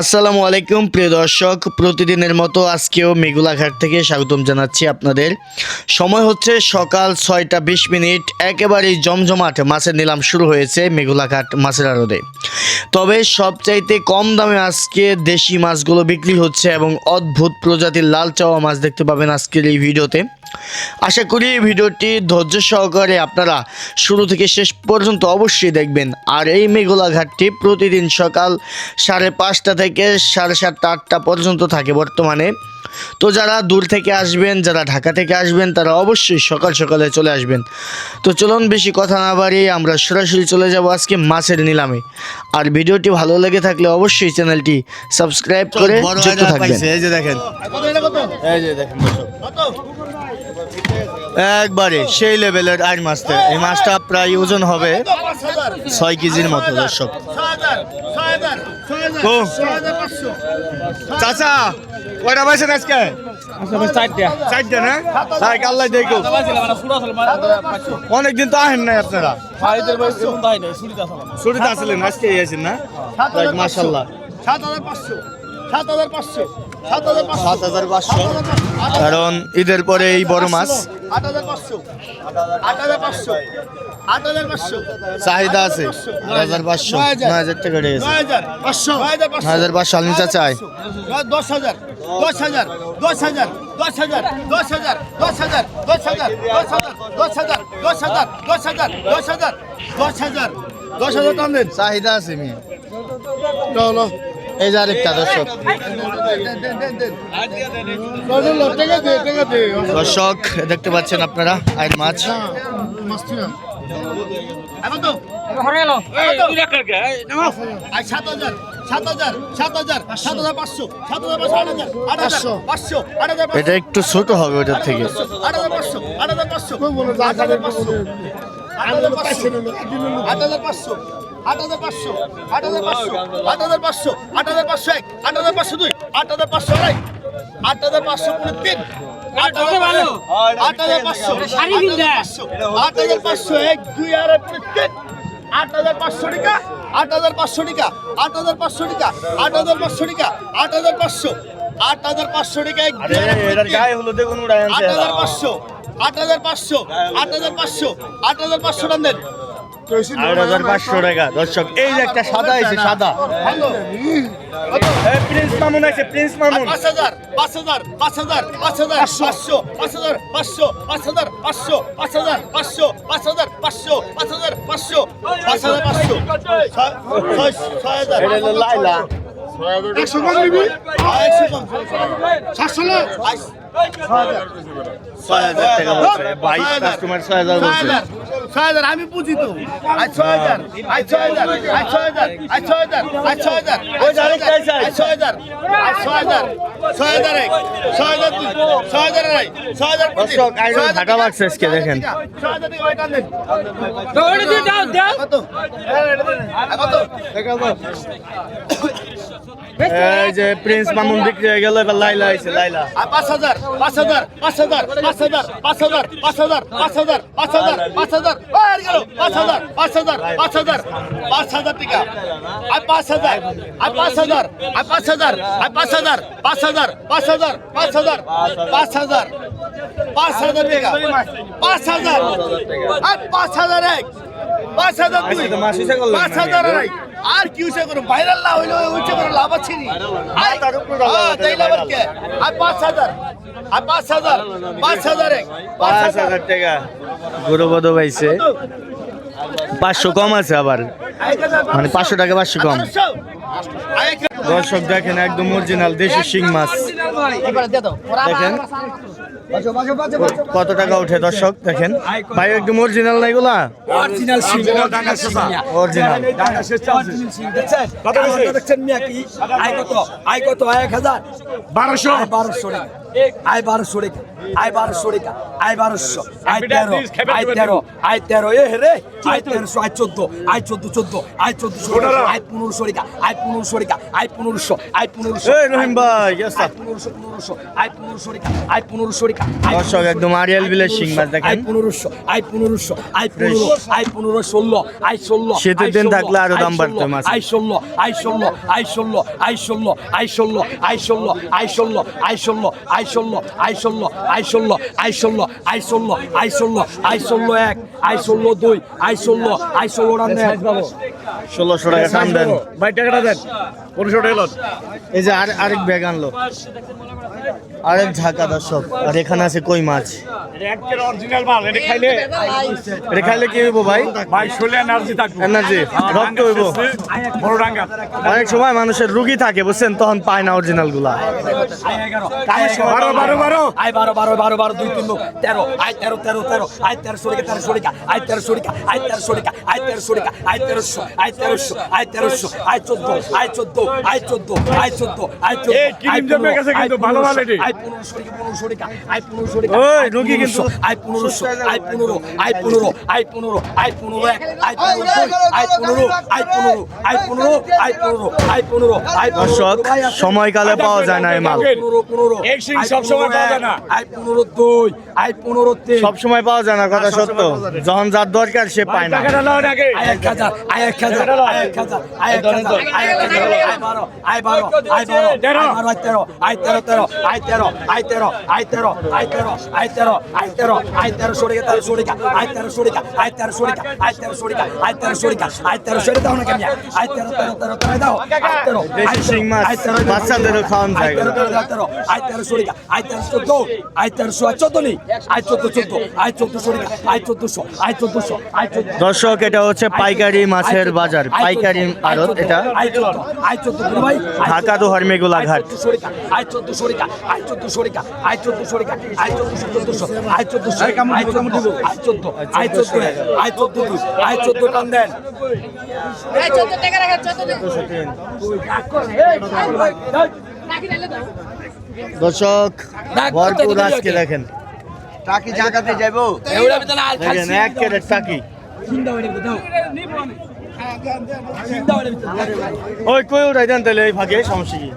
আসসালামু আলাইকুম, প্রিয় দর্শক। প্রতিদিনের মতো আজকেও মেঘুলাঘাট থেকে স্বাগতম জানাচ্ছি আপনাদের। সময় হচ্ছে সকাল ছয়টা বিশ মিনিট। একেবারেই জমজমাট মাছের নিলাম শুরু হয়েছে মেঘুলাঘাট মাছের আড়তে। তবে সবচাইতে কম দামে আজকে দেশি মাছগুলো বিক্রি হচ্ছে এবং অদ্ভুত প্রজাতির লাল চাওয়া মাছ দেখতে পাবেন আজকের এই ভিডিওতে। আশা করি এই ভিডিওটি ধৈর্য সহকারে আপনারা শুরু থেকে শেষ পর্যন্ত অবশ্যই দেখবেন। আর এই মেঘলা ঘাটটি প্রতিদিন সকাল সাড়ে পাঁচটা থেকে সাড়ে সাতটা আটটা পর্যন্ত থাকে বর্তমানে। তো যারা দূর থেকে আসবেন যারা ঢাকা থেকে আসবেন তারা অবশ্যই সকাল সকালে চলে আসবেন। তো চলুন বেশি কথা না বাড়িয়ে আমরা সরাসরি চলে যাব আজকে মাছের নিলামে। আর ভিডিওটি ভালো লেগে থাকলে অবশ্যই চ্যানেলটি সাবস্ক্রাইব করে যুক্ত থাকবেন। এই যে দেখেন। এই যে দেখেন একবারে সেই লেভেলের আর মাছটা। এই মাছটা প্রায় ওজন হবে ছয় কেজির মতো দর্শক। চাচা কয়টা পাইছেন আজকে? চারটা না? তাই আল্লাহ দেখো অনেকদিন তো আহেন নাই আপনারা। ছুটিতে আসলেন আজকে আছেন না? মাসাল্লাহ সাত হাজার পাঁচশো। সাত হাজার পাঁচশো। সাত হাজার কারণ ঈদের পরে এই বড় মাছ। আট হাজার পাঁচশো। আট হাজার পাঁচশো। চাহিদা আছে হাজার পাঁচশো নয় হাজার টাকা নয় হাজার পাঁচশো নয় হাজার পাঁচশো আলমি দশ হাজার দশ হাজার দশ হাজার দশ হাজার দশ হাজার দশ হাজার দশ হাজার দশ হাজার দশ হাজার দশ হাজার দশ হাজার দশ হাজার দশ হাজার টান দেন চাহিদা আছে মেয়ে চলো এই যে আরেকটা দর্শক দর্শক দেখতে পাচ্ছেন আপনারা আইন মাছ সাত হাজার সাত হাজার সাত হাজার সাত হাজার পাঁচশো সাত হাজার পাঁচশো আট হাজার আট হাজার পাঁচশো আট হাজার এটা একটু ছোট হবে ওটার থেকে আট হাজার পাঁচশো আট হাজার পাঁচশো আট হাজার পাঁচশো আট হাজার পাঁচশো আট হাজার পাঁচশো আট হাজার পাঁচশো আট হাজার পাঁচশো আট হাজার পাঁচশো আট হাজার পাঁচশো এক আট হাজার পাঁচশো দুই আট হাজার পাঁচশো আড়াই আট হাজার পাঁচশো তিন আট হাজার পাঁচশো আট হাজার পাঁচশো আট হাজার পাঁচশো এক দুই তিন আট হাজার পাঁচশো টাকা আট হাজার পাঁচশো টাকা আট হাজার পাঁচশো টাকা আট হাজার পাঁচশো টাকা আট হাজার পাঁচশো আট হাজার পাঁচশো টাকা এক দুই আর হলো দেখুন উড়াই আট হাজার পাঁচশো আট হাজার পাঁচশো আট হাজার পাঁচশো আট হাজার পাঁচশো টান দেন আট হাজার পাঁচশো টাকা দর্শক এই যে একটা সাদা আছে সাদা প্রিন্স মামুন আছে প্রিন্স মামুন পাঁচ হাজার পাঁচ হাজার পাঁচ হাজার পাঁচ হাজার পাঁচশো পাঁচ হাজার পাঁচশো পাঁচ হাজার পাঁচশো পাঁচ হাজার পাঁচশো পাঁচ হাজার পাঁচশো পাঁচ হাজার পাঁচশো পাঁচ হাজার পাঁচশো ছয় হাজার লাইলা একশো কম নিবি একশো কম সাতশো আমি বুঝি তো দেখেন কত এই যে প্রিন্স মামুন বিক্রি হয়ে গেল এবার লাইলা আছে লাইলা পাঁচ হাজার পাঁচ হাজার পাঁচ হাজার পাঁচ হাজার পাঁচ হাজার পাঁচ হাজার পাঁচ হাজার পাঁচ হাজার পাঁচ হাজার পাঁচ হাজার পাঁচ হাজার পাঁচ হাজার পাঁচ হাজার টাকা আর পাঁচ হাজার আর পাঁচ হাজার আর পাঁচ হাজার আর পাঁচ হাজার পাঁচ হাজার পাঁচ হাজার পাঁচ হাজার পাঁচ হাজার পাঁচ হাজার টাকা পাঁচ হাজার আর পাঁচ হাজার এক পাঁচ হাজার দুই। পাঁচ হাজার। আড়াই। আর কি করো ভাইরাল না হইলে উঠে করে লাভ আছে নি? হ্যাঁ, কে? আর পাঁচ হাজার। আর পাঁচ হাজার। পাঁচ হাজার এক। পাঁচ হাজার টাকা গৌরবদ পাইছে। পাঁচশো কম আছে আবার। মানে পাঁচশো টাকা পাঁচশো কম। দর্শক দেখেন একদম অরিজিনাল দেশি শিং মাছ। দেখেন। কত টাকা উঠে দর্শক দেখেন। ভাই একদম অরিজিনাল না এগুলা? অরিজিনাল অরিজিনাল কত দেখছেন মিয়া আয় কত? আয় কত? এক হাজার? বারোশো। বারোশো আয় বারোশো টাকা। আয় বারোশো রেখা আয় বারোশো আয় তেরো আয় তেরো আয় তেরো এ রে আয় তেরোশো আয় চোদ্দ আয় চোদ্দ চোদ্দ আয় চোদ্দশো আয় পনেরোশো রেখা আয় পনেরোশো রেখা আয় পনেরোশো আয় পনেরোশো এই রহিম ভাই, পনেরোশো পনেরোশো আয় পনেরোশো রেখা আয় পনেরোশো রেখা দর্শক, একদম আরিয়াল বিলের শিং মাছ দেখেন। আয় পনেরোশো আয় পনেরোশো আয় পনেরো আয় পনেরো ষোলো আয় ষোলো শীতের দিন থাকলে আরও দাম বাড়তো মাছের। আয় ষোলো আয় ষোলো আয় ষোলো আয় ষোলো আয় ষোলো আয় ষোলো আয় ষোলো আয় ষোলো আয় ষোলো আয় ষোলো আয় ষোলো আই ষোলো আই ষোলো আই ষোলো আই ষোলো এক আই ষোলো দুই আই ষোলো আই ষোলো রান দেন। ষোলোশো টাকা দেন। ভাই টাকাটা দেন। পনেরোশো টাকা এই যে আর আরেক ব্যাগ আনলো। আরেক ঝাঁকা দর্শক। আর এখানে আছে কই মাছ? অরিজিনাল মাল এটা খাইলে এটা খাইলে কি হইব ভাই? ভাই শরীরে এনার্জি থাকবে। এনার্জি রক্ত হইব। বড় ডাঙ্গা অনেক সময় মানুষের রুগী থাকে বুঝছেন? তখন পায় না অরিজিনালগুলা। বারো, বারো, বারো। আয় বারো বারো বারো বারো দুই তিন তেরো আয় তেরো তেরো তেরো। আয় তেরো তেরো সরিকা আয় তেরো সরিকা আয় তেরো সরিকা আয় তেরো সরিকা আয় তেরোশো। আয় তেরোশো। আয় তেরোশো। আয় চোদ্দ। আয় চোদ্দ। আয় চোদ্দ। আয় চোদ্দ। আয় চোদ্দ। এই, কিরিম জমে গেছে কিন্তু, আয় পনেরো সরিকা পনেরো আয় পনেরো সরিকা ওই, আয় রুগী কিন্তু- পনেরোশো, আয় পনেরোশো আয় পনেরো আয় পনেরো আয় পনেরো আয় পনেরো এক আয় পনেরো দুই আয় পনেরো আয় পনেরো আয় পনেরো আয় পনেরো আয় পনেরো আয় পনেরো দর্শক। সময়কালে পাওয়া যায় না এই মাল পনেরো পনেরো এই সিং সবসময় পাওয়া যায় না। আই পনেরো দুই আই পনেরো তিন সব সময় পাওয়া যায় না কথা সত্য যখন যার দরকার সে পায় না টাকাটা আই এক হাজার আই এক হাজার আই এক হাজার আই এক হাজার আই এক হাজার আই বারো আই বারো আই বারো তেরো। আই বারো আই তেরো আই তেরো তেরো আই তেরো আই তেরো আই তেরো আই তেরো আই তেরো আই তেরো আই তেরো সরিকা তেরো সরিকা আই তেরো সরিকা আই তেরো সরিকা আই তেরো সরিকা আই তেরো সরিকা আই তেরো সরি দাও না কেন আই তেরো তেরো তেরো তেরো দাও আই তেরো দেশি শিং মাছ, আই তেরো বাচ্চাদেরও খাওয়ান যায় আই তেরো তেরো তেরো আই তেরো সরিকা আই তেরো চোদ্দ আই তেরোশো আই চোদ্দ নেই আই চোদ্দ চোদ্দ আই চোদ্দ সরিকা আই চোদ্দশো আই চোদ্দশো আই চোদ্দ দর্শক এটা হচ্ছে পাইকারি মাছের বাজার পাইকারি আড়ত এটা আই চোদ্দ আই চোদ্দ ভাই ঢাকা দোহার মেঘুলা ঘাট আই চোদ্দ সরিকা আই আয় চোদ্দশো রেখা আয় চোদ্দশো চোদ্দশো আয় চোদ্দশো আয় দর্শক ভরপুর আজকে দেখেন। টাকি জায়গাতে যাব এক কেটে টাকি। ওই কই উঠাই দেন তাহলে এই ভাগে সমস্যা কি?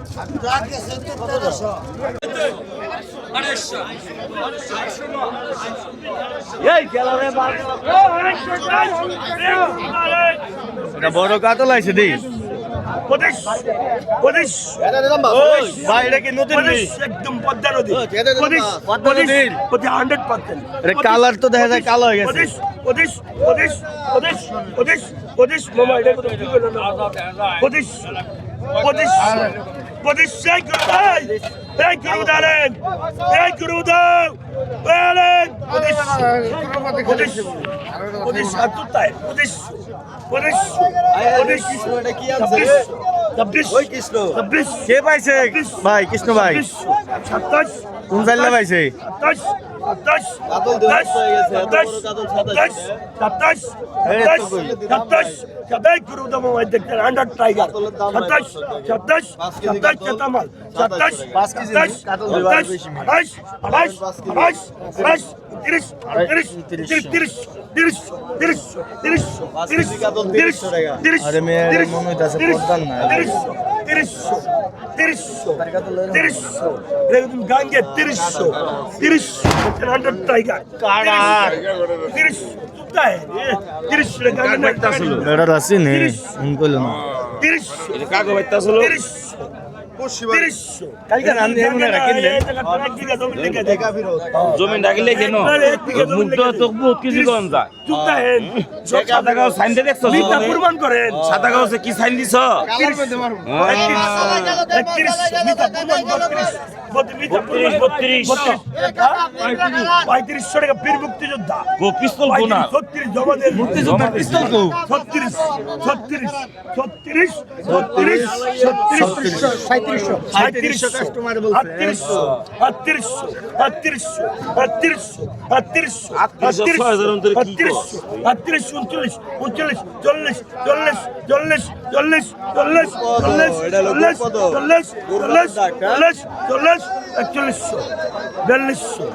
বড় কাতল আছে দি। কালার তো দেখা যায় কালো হয়ে গেছে। Odis, Odis, Odis, Odis, Odis, Mama, I never do it. Odis, Odis, Odis, thank you, hey, thank you, darling, thank you, darling, Odis, Odis, Odis, Atutai, Odis, Odis, Odis, Odis, ছাব্বিশ ছাব্বিশ কে পাইছে ভাই কৃষ্ণ ভাই সাতাশ কোন জাল্লা পাইছে সাতাশ সাতাশ সাতাশ সাতাশ সাতাশ। সাতাশ সাতাশ সাতাশ গুরু দম দেখতে হান্ড্রেড টাইগার সাতাশ সাতাশ সাতাশ চেতামাল সাতাশ সাতাশ তিরিশ তিরিশ। তিরিশ তিরিশ। দেড়শো দেড়শো দেড়শো দেড়শো দেড়শো আরে মেয়ের মনে হইতাছে পর্দান না দেড়শো দেড়শো দেড়শো দেড়শো এটা তুমি গান গিয়ে দেড়শো দেড়শো হান্ড্রেড টাইগার কারার দেড়শো তুতায় দেড়শো গান মেয়েটা আসেনি উনকল না। দেড়শো কাগজ বাইতে আসলো দেড়শো তিরিশ কালকে রান দিয়ে মনে রাখিলে জমি ডাকিলে কেন মুগ্ধ তো বহুত কিছু কম যায় সাদা সাইন দিয়ে দেখছ প্রমাণ করেন সাদা কি সাইন দিছ পঁয়ত্রিশশো টাকা বীর মুক্তিযোদ্ধা গো পিস্তল কোনা ছত্রিশ জমাদের পিস্তল? ছত্রিশ ছত্রিশ ছত্রিশ ছত্রিশ ছত্রিশ আটত্রিশশো উনচল্লিশ উনচল্লিশ চল্লিশ চল্লিশ চল্লিশ চল্লিশ চল্লিশ চল্লিশ চল্লিশ চল্লিশ চল্লিশ চল্লিশ চল্লিশ একচল্লিশশো বিয়াল্লিশশো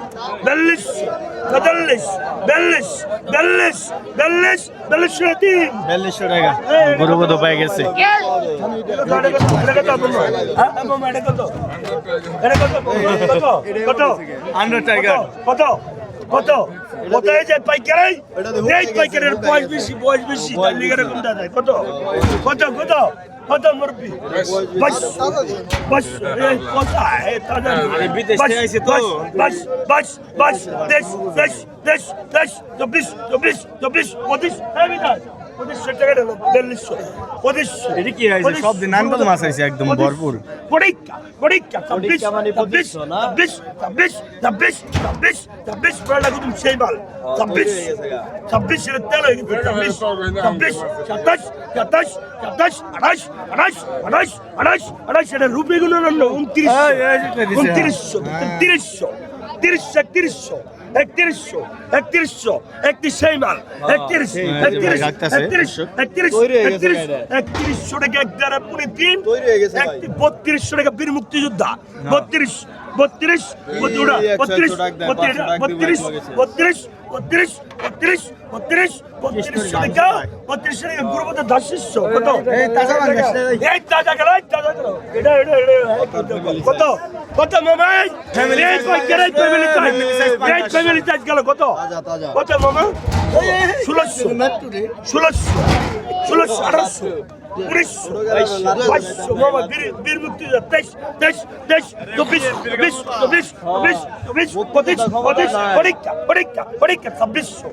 বিয়াল্লিশশো তেতাল্লিশ বিয়াল্লিশ বিয়াল্লিশ বিয়াল্লিশ বিয়াল্লিশশো তিন বিয়াল্লিশশো টাকা গরু কত পেয়ে গেছে টাইগার কত কত কত? এই যে পাইকারি? এই পাইকারের বয়স বেশি বয়স বেশি তার লিগে এরকম দাদা কত? কত কত? কত মুরব্বি? বাস বাস এই কথা এই তাজা বিদেশ থেকে আইছে তো। বাস বাস বাস দেশ দেশ দেশ দেশ চব্বিশ চব্বিশ চব্বিশ পঁচিশ হ্যাঁ বিদায় পঁচিশশো টাকা হলো বিয়াল্লিশশো পঁচিশশো এটা কি হয়েছে সব দিন নানকল মাছ হয়েছে একদম ভরপুর পরীক্ষা পরীক্ষা ছাব্বিশ ছাব্বিশ ছাব্বিশ ছাব্বিশ ছাব্বিশ ছাব্বিশ ছাব্বিশ পড়াটা কিন্তু সেই মাল ছাব্বিশ ছাব্বিশ তেল হয়ে গেছে ছাব্বিশ ছাব্বিশ সাতাশ সাতাশ সাতাশ আঠাশ আঠাশ আঠাশ আঠাশ আঠাশ এটা রুপে গুলো উনত্রিশ উনত্রিশশো তিরিশশো তিরিশশো একত্রিশশো একত্রিশশো একত্রিশশো একত্রিশ মাল একত্রিশ একত্রিশ একত্রিশ একত্রিশ একত্রিশ একত্রিশশো টাকা এক দ্বারা পুনে তিন বত্রিশশো টাকা বীর মুক্তিযোদ্ধা বত্রিশ বত্রিশ বত্রিশ বত্রিশ বত্রিশ বত্রিশ বত্রিশ বত্রিশ বত্রিশ বত্রিশ সংখ্যা বত্রিশ সংখ্যা গুরুপদ দাসিষ্য কত এই তাজা এই তাজা গেল এই তাজা গেল এটা এটা কত কত মোবাইল ফ্যামিলি এই কই গেরাই ফ্যামিলি তো এই গেল কত কত মোবাইল 1600 1600 1600 1800 উনিশ বাইশ মামা বীর মুক্তিযোদ্ধা তেইশ তেইশ তেইশ চব্বিশ চব্বিশ চব্বিশ চব্বিশ চব্বিশ পঁচিশ পঁচিশ পরীক্ষা পরীক্ষা পরীক্ষা ছাব্বিশশো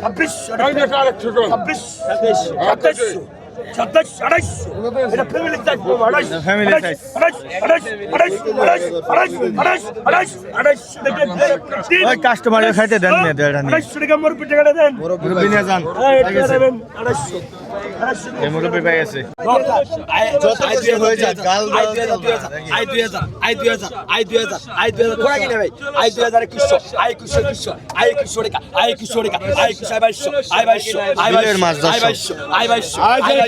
ছাব্বিশশো ছাব্বিশ সাতাইশশো সাতাশ আড়াইশো এটা ফ্যামিলি চাই আড়াইশ Family আড়াইশ আড়াইশ আড়াইশ আড়াইশ আড়াইশ আড়াইশ আড়াইশ আড়াইশো টাকা ওই কাস্টমারের খাইতে দেন মেয়ে দেড়টা নিয়ে আড়াইশো টাকা মুরব্বি টাকাটা দেন মুরব্বী নিয়ে যান হ্যাঁ, এটা আড়াইশো মুরব্বী ভাই আই আই বাইশশো আই বাইশশো আই বাইশশো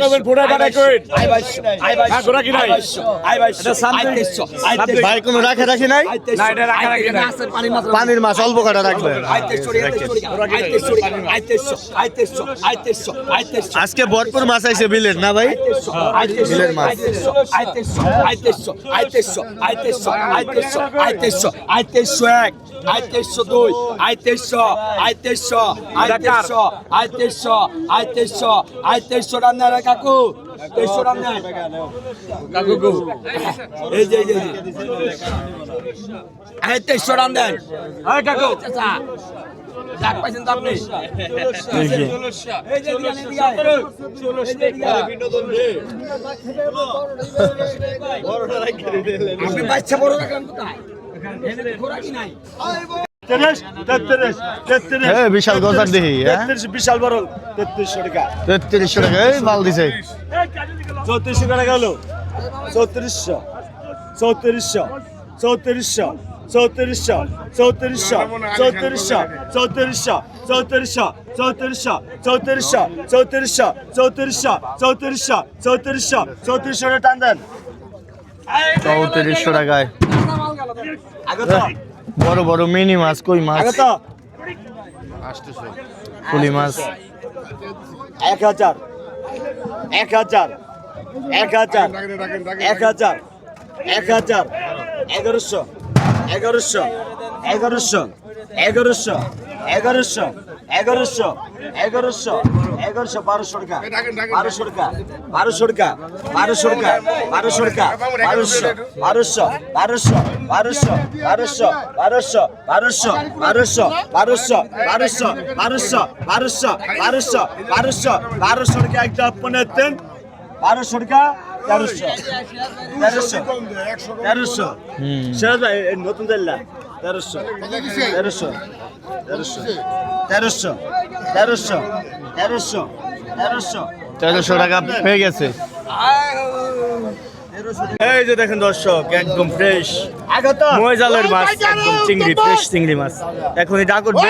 করবেন পুরা কাটা করেন আই বাইশ আই বাইশ হ্যাঁ গোরা কি নাই আই বাইশ এটা সামনে ভাই কোনো রাখে রাখি নাই না এটা রাখা রাখি নাই পানির মাছ অল্প কাটা রাখবে আজকে ভরপুর মাছ আইছে বিলের না ভাই বিলের মাছ এক আইতেশো দুই আইতেশো আইতেশো আইতেশো আইতেশো আইতেশো আইতেশো রান্না কাকু দেড়শো টাকা নেন কাকু। কু এই যে এই যে। এই দেড়শো টাকা দেন হ্যাঁ কাকু। ডাক পাইছেন তো আপনি? আপনি বাচ্চা বড় রাখলেন কোথায়? ঘোরা কি নাই? তেত্রিশ তেত্রিশ তেত্রিশ হ্যাঁ বিশাল গজার দেখি হ্যাঁ তেত্রিশ বিশাল বড় তেত্রিশশো টাকা তেত্রিশশো টাকা এই মাল দিছে চৌত্রিশশো টাকা গেল চৌত্রিশশো চৌত্রিশশো চৌত্রিশশো চৌত্রিশশো চৌত্রিশশো চৌত্রিশশো চৌত্রিশশো চৌত্রিশশো চৌত্রিশশো চৌত্রিশশো চৌত্রিশশো চৌত্রিশশো চৌত্রিশশো চৌত্রিশশো চৌত্রিশশো টান দেন চৌত্রিশশো টাকায় বড় বড় মিনি মাছ কই মাছ? পুলি মাছ। এক হাজার। এক হাজার। এক হাজার। এক হাজার। এক হাজার। এগারোশো। এগারোশো। এগারোশো। এগারোশো এগারোশো এগারোশো এগারোশো এগারোশো বারোশো টাকা বারোশো টাকা বারোশো টাকা বারোশো টাকা বারোশো টাকা বারোশো বারোশো বারোশো বারোশো বারোশো বারোশো বারোশো বারোশো বারোশো বারোশো বারোশো বারোশো বারোশো বারোশো বারোশো টাকা একটা পনেরো তিন বারোশো টাকা তেরোশো তেরোশো তেরোশো সিরাজ ভাই এই নতুন জানলা তেরোশো। তেরোশো। তেরোশো। তেরোশো। তেরোশো। তেরোশো। তেরোশো। তেরোশো টাকা পেয়ে গেছে। এই যে দেখেন দর্শক একদম ফ্রেশ আগত। ময়জালের মাছ একদম চিংড়ি ফ্রেশ চিংড়ি মাছ। এখনই ডাক উঠবে।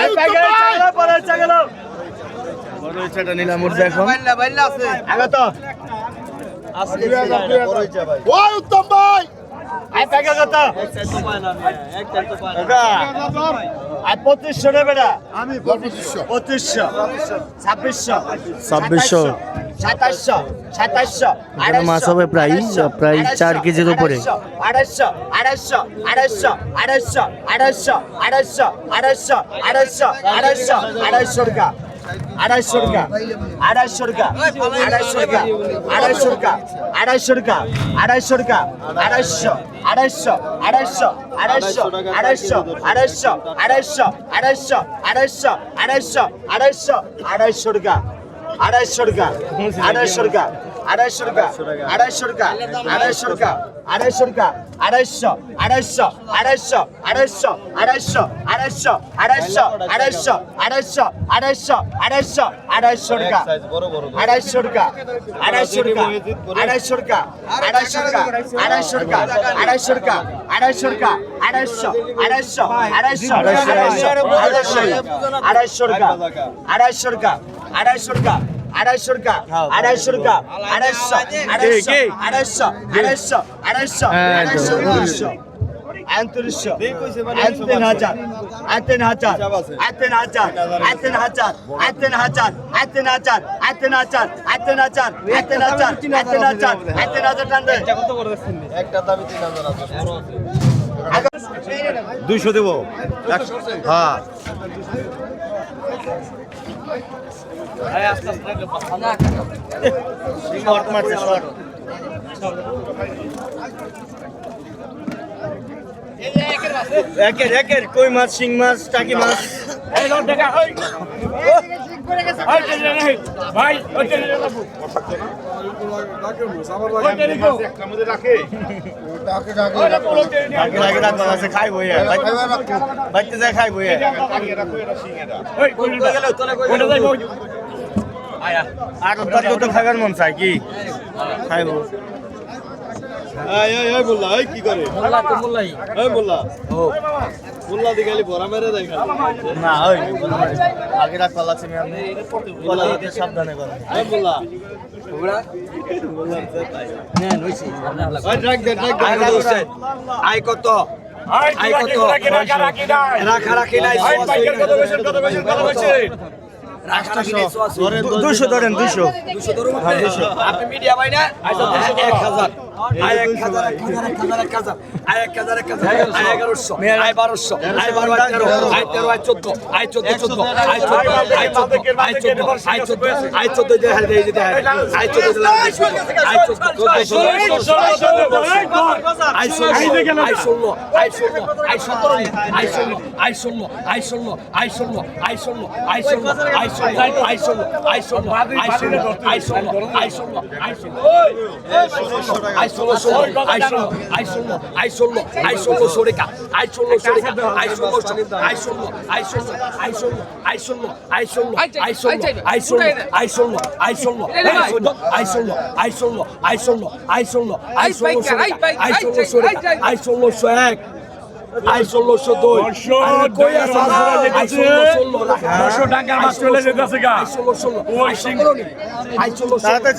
বড় ইচ্ছাটা নিলাম উঠবে এখন। আগত। ভাই! পঁচিশশো নেবে না আমি পঁচিশশো ছাব্বিশশো ছাব্বিশশো। সাতাশশো সাতাশশো এখানে মাছ হবে প্রায়, প্রায় চার কেজির উপরে। আড়াইশো আড়াইশো আড়াইশো আড়াইশো আড়াইশো আড়াইশো আড়াইশো আড়াইশো আড়াইশো আড়াইশো টাকা আড়াইশো টাকা আড়াইশো টাকা আড়াইশো টাকা আড়াইশো টাকা আড়াইশো টাকা আড়াইশো টাকা আড়াইশো আড়াইশো আড়াইশো আড়াইশো আড়াইশো আড়াইশো আড়াইশো আড়াইশো আড়াইশো আড়াইশো আড়াইশো আড়াইশো আড়াইশো আড়াইশো আড়াইশো টাকা আড়াইশো টাকা আড়াইশো টাকা আড়াইশো টাকা আড়াইশো আড়াইশো আড়াইশো আড়াইশো আড়াইশো আড়াইশো আড়াইশো আড়াইশো আড়াইশো আড়াইশো আড়াইশো আড়াইশো টাকা আড়াইশো টাকা আড়াইশো টাকা আড়াইশো টাকা আড়াইশো টাকা আড়াইশো টাকা আড়াইশো টাকা আড়াইশো টাকা আড়াইশো আড়াইশো আড়াইশো আড়াইশো আড়াইশো টাকা আড়াইশো টাকা আড়াইশো টাকা আড়াইশো টাকা আড়াইশো টাকা আড়াইশো আড়াইশো আড়াইশো আড়াইশো আড়াইশো হাজার টান দুইশো দেবো হ্যাঁ শর্ট মারছে শর্ট একের একের কই মাছ শিং মাছ টাকি মাছ ভাই খাইবই খাইবই আর তার কত খাবার মন চাই কি? খাইব সাবধানে আয় কত? আই কত? রাখা রাখি নাই? কত দুশো ধরেন দুশো দুশো ধরুন আপনি মিডিয়া ভাই না এক হাজার। আয় এক হাজার এক হাজার এক হাজার আয় এক হাজার এক হাজার আয় এগারোশো আয় বারোশো আয় বারো আয় তেরো আয় তেরো আয় চোদ্দ আয় চোদ্দ চোদ্দ আয় চোদ্দ আয় চোদ্দ আয় চোদ্দ আয় চোদ্দ আয় চোদ্দ যে হারে দিয়ে দিতে আয় আয় চোদ্দ আয় চোদ্দ আয় ষোলো আয় ষোলো আয় ষোলো আয় সতেরো আয় ষোলো আয় ষোলো আয় ষোলো আয় ষোলো আয় ষোলো আয় ষোলো আয় ষোলো আয় ষোলো আয় ষোলো আয় ষোলো আয় ষোলো আয় ষোলো আয় ষোলো আয় ষোলো আয় ষোলো আয় ষোলো আয় ষোলো আয় ষোলো সরেকা আয় ষোলো সরেকা আয় ষোলো আয় ষোলো আয় ষোলো আয় ষোলো আয় ষোলো আয় ষোলো আয় ষোলো আয় ষোলো আয় ষোলো আয় ষোলো আয় ষোলো আয় ষোলো আয় ষোলো আয় ষোলো আয় ষোলো আয় ষোলো সরেকা আয় ষোলো সরেকা আয় ষোলোশো এক আয় ষোলোশো দুই আরে আই ষোলোশো দুই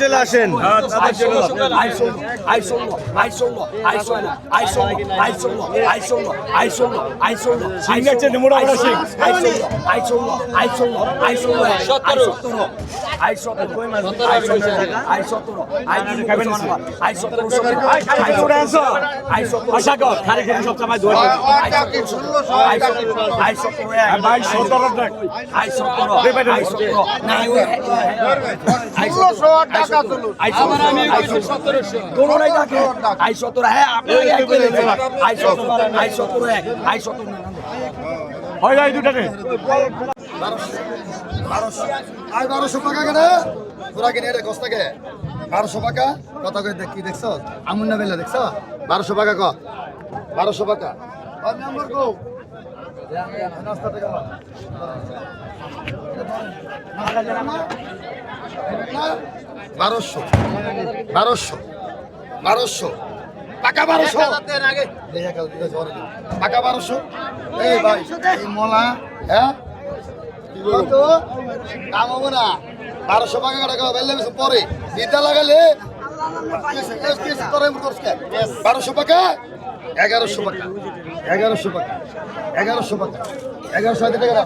চলে আসেন আশা কর খারিখের সব সময় ধরে বারোশো পাকা এটা কে কত করে কি দেখছ আমুন্না বেলা দেখছ বারোশো পাকা ক বারোশো পাকা বারোশো। বারোশো। বারোশো। টাকা বারোশো। টাকা বারোশো। এই ভাই এই মলা হ্যাঁ? দাম হব না। বারোশো টাকা টাকা বেললে পরে। দিতে লাগালে বারোশো টাকা এগারোশো টাকা এগারোশো টাকা। এগারোশো টাকা। এগারোশো হাজার টাকা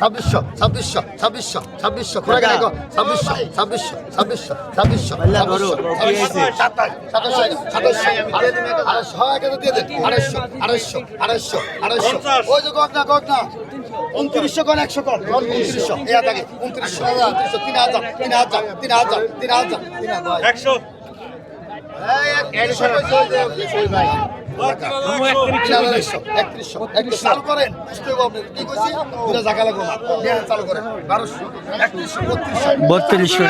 ছাব্বিশশো ছাব্বিশশো ছাব্বিশশো ছাব্বিশশো। খোরাক ছাব্বিশশো ছাব্বিশশো ছাব্বিশশো ছাব্বিশশো সাতাশশো সাতাশশো। আড়াইশো। আড়াইশো। আড়াইশো। আড়াইশো। আড়াইশো। ওই যে গগনা গগনা। উনত্রিশশো কোন একশো কোন। উনত্রিশশো। এ থাকে উনত্রিশশো উনত্রিশশো। তিন হাজার তিন হাজার তিন হাজার তিন হাজার তিন হাজার একশো। একত্রিশশো চালু করেন চালু করেন বারোশো একত্রিশশো বত্রিশশো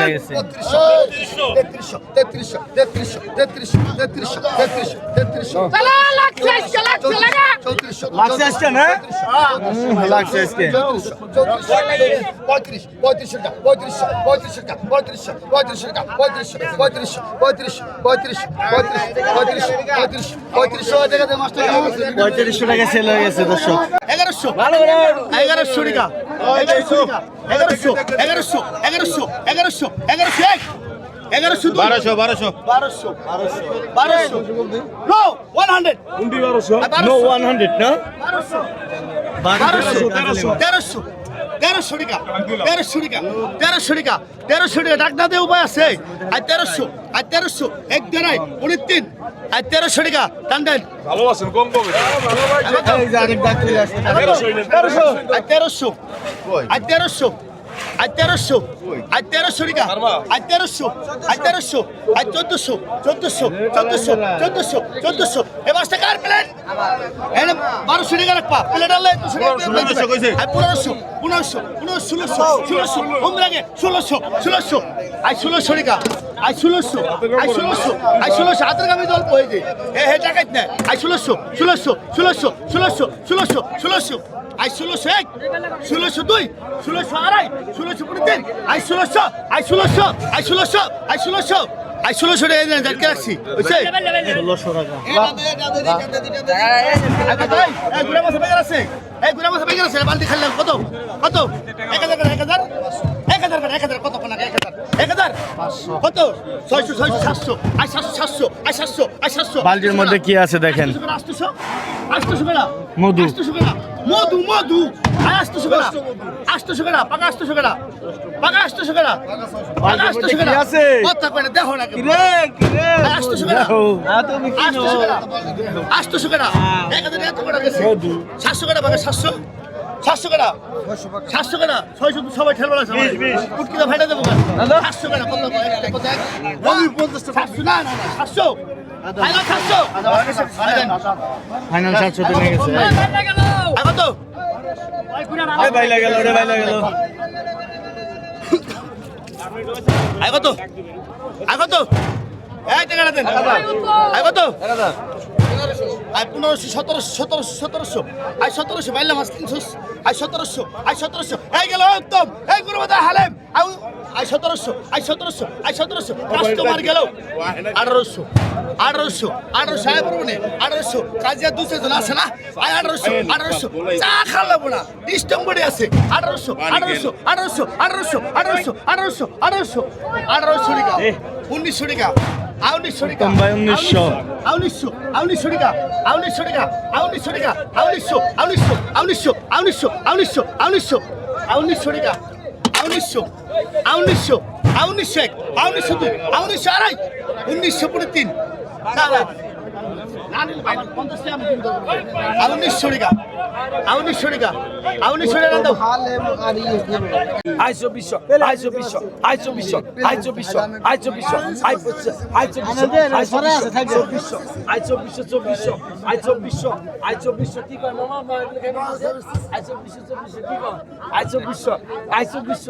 তেত্রিশশো তেত্রিশশো তেত্রিশশো তেত্রিশশো তেত্রিশশো তেত্রিশশো তেত্রিশশো পঁয়ত্রিশ টাকা টাকা টাকা পঁয়ত্রিশশো টাকা সেল হয়ে গেছে দর্শক। এগারোশো। এগারোশো টাকা। এগারোশো এগারোশো। এগারোশো। এগারোশো। এগারোশো। এগারোশো। এক এগারোশো বারোশো বারোশো। বারোশো। বারোশো। No one hundred no one hundred না? বারোশো। তেরোশো তেরোশো। তেরোশো টাকা তেরোশো টাকা তেরোশো টাকা তেরোশো টাকা। ডাক না দিয়ে উপায় আছে। আর তেরোশো আর তেরোশো এক দেড়াই উনিশ তিন। আর তেরোশো টাকা টান দেন। ভালো কম কম। তেরোশো আর তেরোশো। আর তেরোশো আর তেরোশো। আর তেরোশো টাকা। আর তেরোশো আর তেরোশো আর চোদ্দশো চোদ্দশো চোদ্দশো চোদ্দশো চোদ্দশো। এ মাসটা কার প্লেট? এনে বারোশো টাকা রাখবা। প্লেট আনলে পনেরোশো পনেরোশো পনেরো ষোলোশো ষোলোশো। কম ষোলোশো ষোলোশো। আর ষোলোশো আর ষোলোশো আর ষোলোশো হাতের গামে জল পড়ে যে হে হে টাকাই না। আর ষোলোশো ষোলোশো ষোলোশো ষোলোশো ষোলোশো ষোলোশো। আই ষোলোশো এক ষোলোশো দুই ষোলোশো আড়াই ষোলোশো পনেরো তিন ষোলোশো আই ষোলোশো আই ষোলোশো আই ষোলোশো আই ষোলোশো টাকা দিয়ে জাটকে রাখছি বুঝছে ষোলোশো টাকা গুড়া মাছ বেকার আছে। এই গুড়া মাছ বেকার আছে বালতি কত? কত? এক হাজার করে এক হাজার? এক হাজার করে এক হাজার কত কোন এক হাজার। এক হাজার? কত? ছয়শো ছয়শো সাতশো। আই সাতশো সাতশো আই সাতশো আই সাতশো। বালতির মধ্যে কি আছে দেখেন? আটশো আটশো বেড়া মধু। মধু মধু। 800 টাকা 800 টাকা পাকা 800 টাকা পাকা 800 টাকা পাকা 800 টাকা আছে? কথা কই না দেখো না কি রে কি রে 800 টাকা না তুমি সবাই ঠেলবা বাইলা গেল রে বাইলা গেল। আগত আগত এই টাকাটা দেন। আগত আই পনেরোশো সতেরোশো সতেরোশো সতেরোশো। আই সতেরোশো তিনশো আই সতেরোশো আই সতেরোশো। এই গেল উত্তম। এই গুরুবাদা হালেম। আই আই সতেরোশো আই সতেরোশো আই সতেরোশো। কাস্টমার গেল। আঠারোশো আঠারোশো আঠারোশো আয় পড়ব না আঠারোশো। কাজিয়া দুশো জন আছে না? আই আঠারোশো আঠারোশো। চা খাওয়াবো না। ডিস্টম্বরে আছে। আঠারোশো আঠারোশো আঠারোশো আঠারোশো আঠারোশো আঠারোশো আঠারোশো। আঠারোশো টাকা। উনিশশো টাকা। উনিশশো টাকা। উত্তম ভাই, 1900 উনিশশো উনিশশো টাকা। উনিশশো টাকা উনিশশো টাকা উনিশশো উনিশশো উনিশশো উনিশশো উনিশশো উনিশশো উনিশশো টাকা। উনিশশো উনিশশো উনিশশো এক উনিশশো দুই উনিশশো আড়াই উনিশশো পনেরো তিন আইসো বিশ্ব আইসো বিশ্ব আইসো বিশ্ব আইসো বিশ্ব আইসো বিশ্ব আইসো বিশ্ব আইসো বিশ্ব চব্বিশ আইসো বিশ্ব আইসো বিশ্ব কি কয় মামা আইসো বিশ্ব চব্বিশ কি কয় আইসো বিশ্ব আইসো বিশ্ব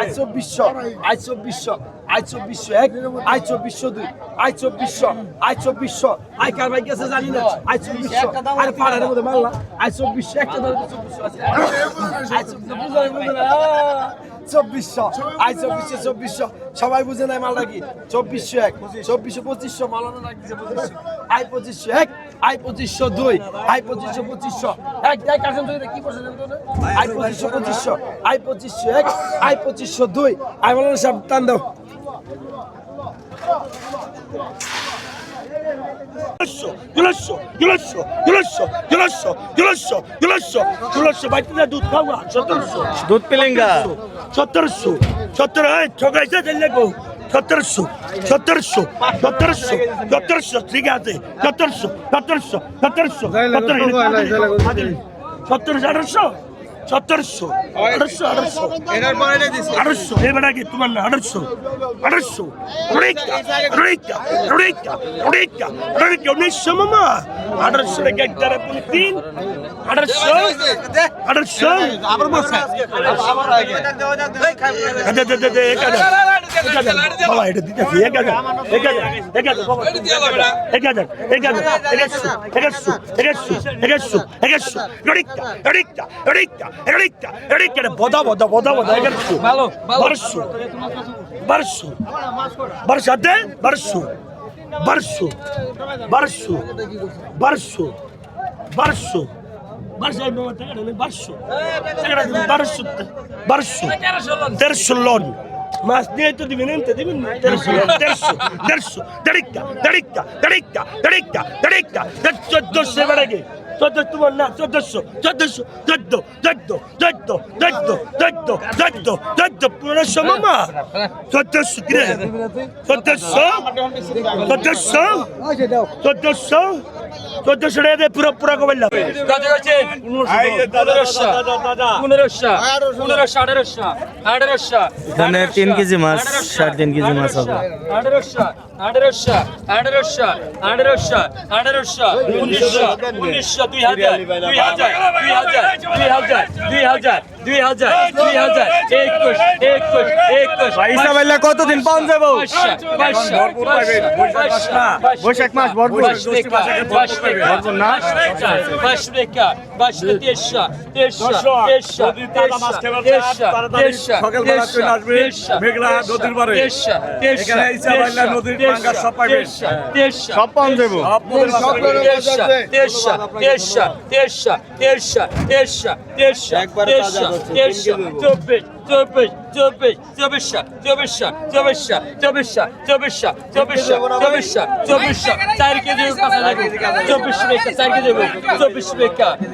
আইসো বিশ্ব আইসো বিশ্ব আই চব্বিশশো এক আই চব্বিশশো দুই আই চব্বিশশো আই চব্বিশশো আই কার ভাই গেছে জানি না আই চব্বিশশো আরে পাড়ার মধ্যে মারলা। আই চব্বিশশো একটা ধরে চব্বিশশো আছে। আই চব্বিশশো চব্বিশশো আই চব্বিশশো চব্বিশশো সবাই বুঝে নাই মালটা কি? চব্বিশশো এক চব্বিশশো পঁচিশশো মালানো রাখছে পঁচিশশো? আই পঁচিশশো এক আই পঁচিশশো দুই আই পঁচিশশো পঁচিশশো। এক এক আসেন তো এটা কি বলছেন আই পঁচিশশো পঁচিশশো আই পঁচিশশো এক আই পঁচিশশো দুই। আই বলেন সব টান দাও। দুধ খাওয়া সতেরোশো। দুধ পিলিঙ্গা সতেরোশো সতেরো ঠকাইছে সতেরোশো সতেরোশো সতেরোশো সতেরোশো ঠিক আছে সতেরোশো সতেরোশো সতেরোশো সতেরোশো আঠারোশো সতেরোশো আঠারোশো আঠারোশো আঠারোশো এ বেড়া কি তোমার না আঠারোশো আঠারোশো রোহিকা রোহিকা রোহিকা রোহিকা রোহিকা উনিশশো মামা আঠারোশো টাকা একটারে তুমি তিন আঠারোশো আঠারোশো আবার বসে আচ্ছা আচ্ছা আচ্ছা বাবা এটা দিতেছি এক হাজার এক হাজার এক হাজার এক হাজার এক হাজার এক একশো এক একশো এক একশো এক একশো এক একশো রড়িকটা রড়িকটা রড়িকটা এড়িকটা এড়িকটা বদা বদা বদা বদা এখানে ভালো বারশো বারশো বারশাতে বারশো বারশো বারশো বারশো বারশো তেরোশো লোন মাছ নিয়ে তো দিবেন এনতে দিবেন দেড়শো দেড়শো দেড়শো দেড়িকা দেড়িকা দেড়িকা দেড়িকা দেড়িকা চোদ্দশো বেড়ে গিয়ে চোদ্দ তোমার না চোদ্দশো চোদ্দশো চোদ্দ চোদ্দ চোদ্দ চোদ্দ চোদ্দ চোদ্দ চোদ্দ পনেরোশো মামা। চোদ্দশো কিরে? চোদ্দশো? চোদ্দশো? চোদ্দশো? চোদ্দশো টাকা দিয়ে পুরো পুরো কমাইলাম এখানে তিন কেজি মাছ সাড়ে তিন কেজি মাছ হবে। Başbakan. Bunlar? Başbakan. আঠারোশো আঠারোশো আঠারোশো উনিশশো উনিশশো দুই হাজার দুই হাজার দুই হাজার দুই হাজার দুই হাজার দুই হাজার দুই হাজার একুশ একুশ একুশ কতদিন পাউন যাব বৈশাখ মাস ভরপুর সব পাউন যাব চব্বিশ চব্বিশ চব্বিশ চব্বিশ চব্বিশ চব্বিশ চব্বিশ চব্বিশ চব্বিশ চব্বিশ চব্বিশ চার কেজি চব্বিশ বেকা চার কেজি চব্বিশ বেকা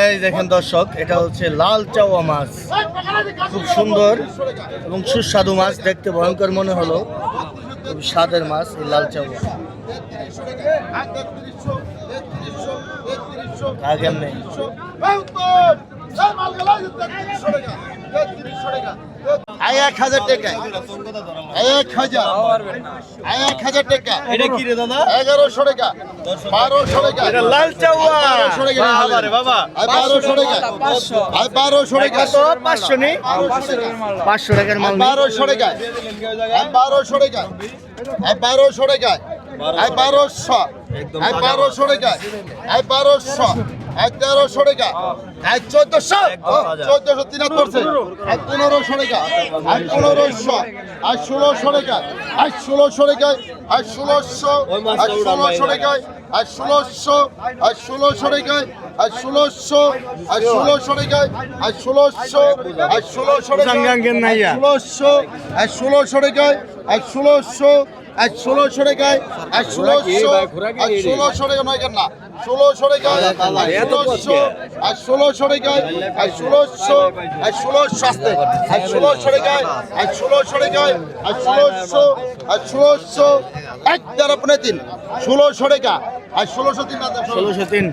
এই দেখেন দর্শক এটা হচ্ছে লাল চাওয়া মাছ খুব সুন্দর এবং সুস্বাদু মাছ দেখতে ভয়ঙ্কর মনে হলো খুব স্বাদের মাছ এই লাল চাওয়া আগে নেই এক হাজার টাকা। এক হাজার। এক হাজার টাকা। এটা কি রে দাদা? এগারোশো টাকা। বারোশো টাকা। এটা লাল চাওয়া। বারোশো টাকা। বাবা বারোশো টাকা। আয় বারোশো টাকা। পাঁচশো নেই। টাকা। পাঁচশো টাকার মাল। বারোশো টাকা। বারোশো টাকা। বারোশো টাকা। বারোশো। আয় বারোশো টাকা। বারোশো। এক তেরোশো টাকা। এক চোদ্দশো? চোদ্দশো তিন পড়ছে এক পনেরোশো টাকা। এক পনেরোশো। এক ষোলোশো টাকা। আর ষোলোশো টাকায় এক ষোলোশো। এক ষোলোশো টাকায় আর ষোলোশো। আর ষোলোশো টাকায় এক ষোলোশো। এক ষোলোশো টাকায় আর ষোলোশো। আর ষোলোশো আর ষোলোশো। আর ষোলোশো টাকায় এক ষোলোশো। আর ষোলোশো টাকায় এক ষোলোশো এক ষোলোশো টাকা নয় কেন না? ষোলোশো টাকায় আর ষোলোশো আর ষোলোশো টাকায় আর ষোলোশো আর ষোলোশো আসতে আর ষোলোশো টাকায় আর ষোলোশো টাকায় আর ষোলোশো আর ষোলোশো এক তেরো পনেরো তিন। ষোলোশো টাকা আর ষোলোশো তিন ষোলোশো তিন।